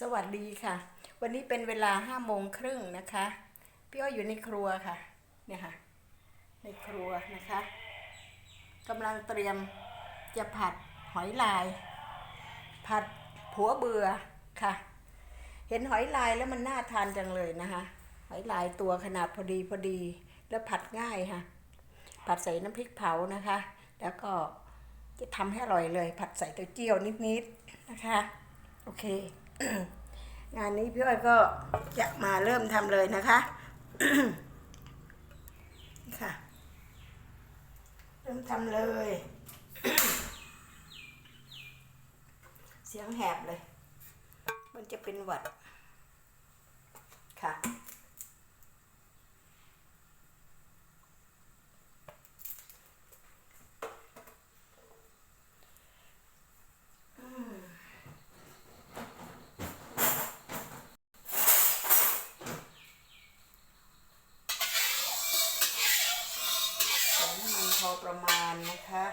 สวัสดีค่ะ วันนี้เป็นเวลาห้าโมงครึ่งนะคะ พี่อ้อยอยู่ในครัวค่ะ เนี่ยค่ะ ในครัวนะคะกำลังเตรียมจะผัดหอยลาย ผัดผัวเบื่อค่ะ เห็นหอยลายแล้วมันน่าทานจังเลยนะคะ หอยลายตัวขนาดพอดีพอดี แล้วผัดง่ายค่ะ ผัดใส่น้ำพริกเผานะคะ แล้วก็จะทำให้อร่อยเลย ผัดใส่เต้าเจี้ยวนิดๆนะคะ โอเค งานนี้พี่อ้อยก็จะมาเริ่มทำเลยนะคะนี่ค่ะ เริ่มทำเลย เสียงแหบเลย มันจะเป็นหวัด ค่ะ ใส่น้ำมันพอ ประมาณนะคะ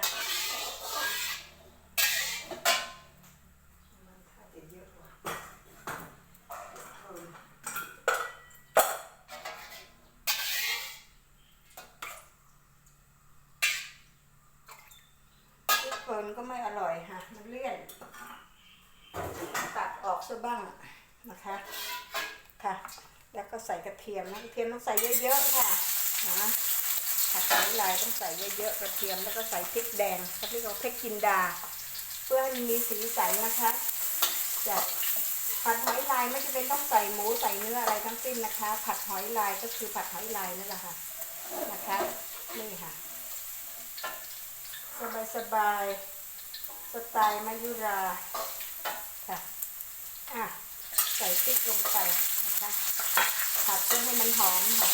ถ้าจะเยอะกว่าเออพริกเพิร์นก็ไม่อร่อยค่ะ มันเลี่ยน ตัดออกซะบ้างนะคะ ค่ะ แล้วก็ใส่กระเทียมนะกระเทียมต้องใส่เยอะๆค่ะนะ ผัดหอยลายต้องใส่เยอะๆกระเทียมแล้วก็ใส่พริกแดงเขาเรียกว่าพริกจินดา เพื่อให้มันมีสีสันนะคะจะผัดหอยลายไม่จำเป็นต้องใส่หมูใส่เนื้ออะไรทั้งสิ้นนะคะ ผัดหอยลายก็คือผัดหอยลายนั่นแหละค่ะนะคะนี่ค่ะสบายสบายๆสไตล์มายุราค่ะอะใส่พริกลงไปนะคะผัดเพื่อให้มันหอมค่ะ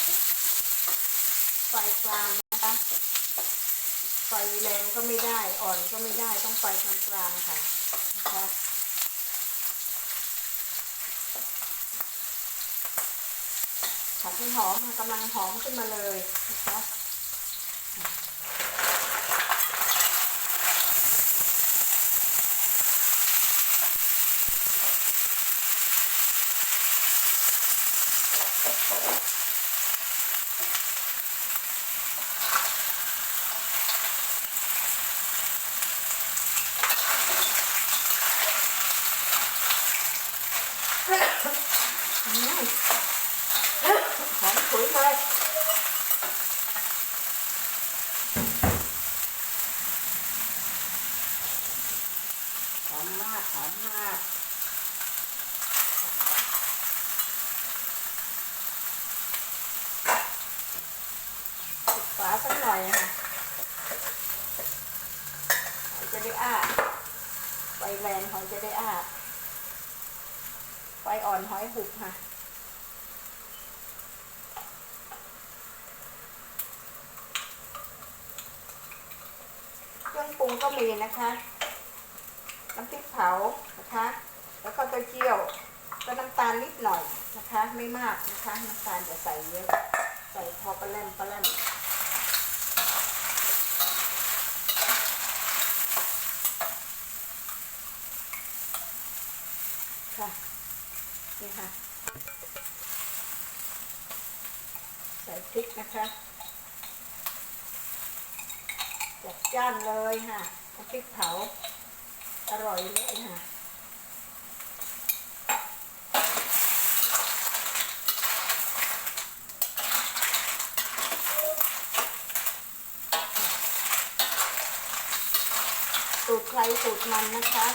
กลางนะคะ ไฟแรงก็ไม่ได้ อ่อนก็ไม่ได้ ต้องไฟกลางกลางๆค่ะนะคะผัดให้หอมกำลังหอมขึ้นมาเลยนะคะ อืมห อมฉุยเลยหอมมากหอมมากปิดฝาสักหน่อยค่ะหอยจะได้อ้าไฟแรงหอยจะได้อ้าไฟอ่อนหอยหุบค่ะ รื่องปรุงก็มีนะคะ น้ำพริกเผานะคะ แล้วก็เต้าเจี้ยวก็น้ำตาลนิดหน่อยนะคะ ไม่มากนะคะน้ำตาลอย่าใส่เยอะใส่พอปลาแรมปลาแรมค่ะนี่ค่ะ ใส่พริกนะคะ จัดจ้านเลยค่ะพริกเผา อร่อยเลยค่ะสูตรใครสูตรมันนะคะ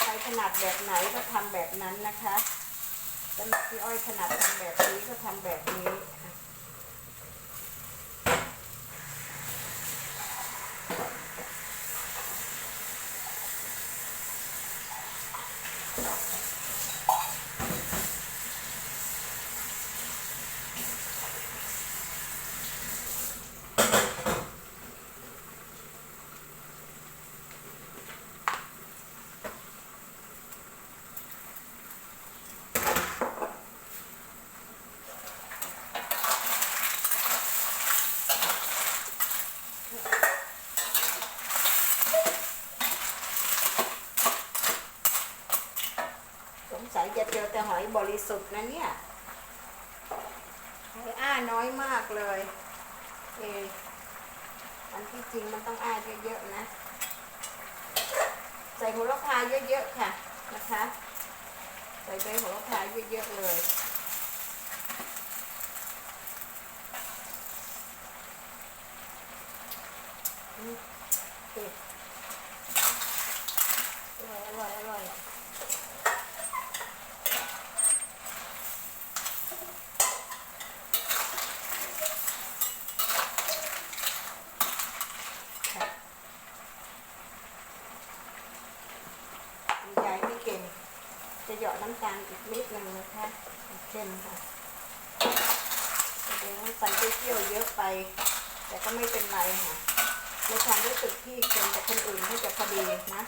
ใครถนัดแบบไหนก็ทำแบบนั้นนะคะสำหรับพี่อ้อยถนัดทำแบบนี้ก็ทำแบบนี้ค่ะ แต่หอยบริสุทธิ์นะเนี่ยหอยอ้าน้อยมากเลยเอออันที่จริงมันต้องอ้าเยอะๆนะ ใส่หัวละพาเยอะๆค่ะนะคะ ใส่ใบหัวละพาเยอะๆเลยอืมโอเคอร่อยอร่อยอร่อยค่ะคุณยายไม่เก่ง จะเหยาะน้ำตาลอีกนิดหนึ่งนะคะเค็มค่ะแสดงว่าใส่เปรี้ยวเยอะไป แต่ก็ไม่เป็นไรค่ะในความรู้สึกที่เค็มแต่คนอื่นที่จะพอดีนะ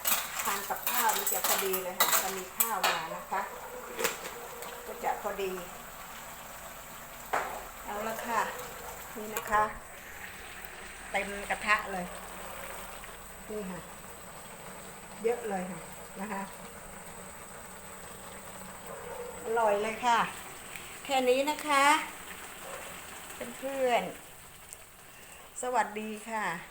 ทานกับข้าวนี่จะพอดีเลยค่ะจะมีข้าวมานะคะ ก็จะพอดี เอาละค่ะ นี่นะคะเต็มกระทะเลย นี่ค่ะ เยอะเลยค่ะนะคะ อ ร่อยเลยค่ะ แค่นี้นะคะ เพื่อนๆ สวัสดีค่ะ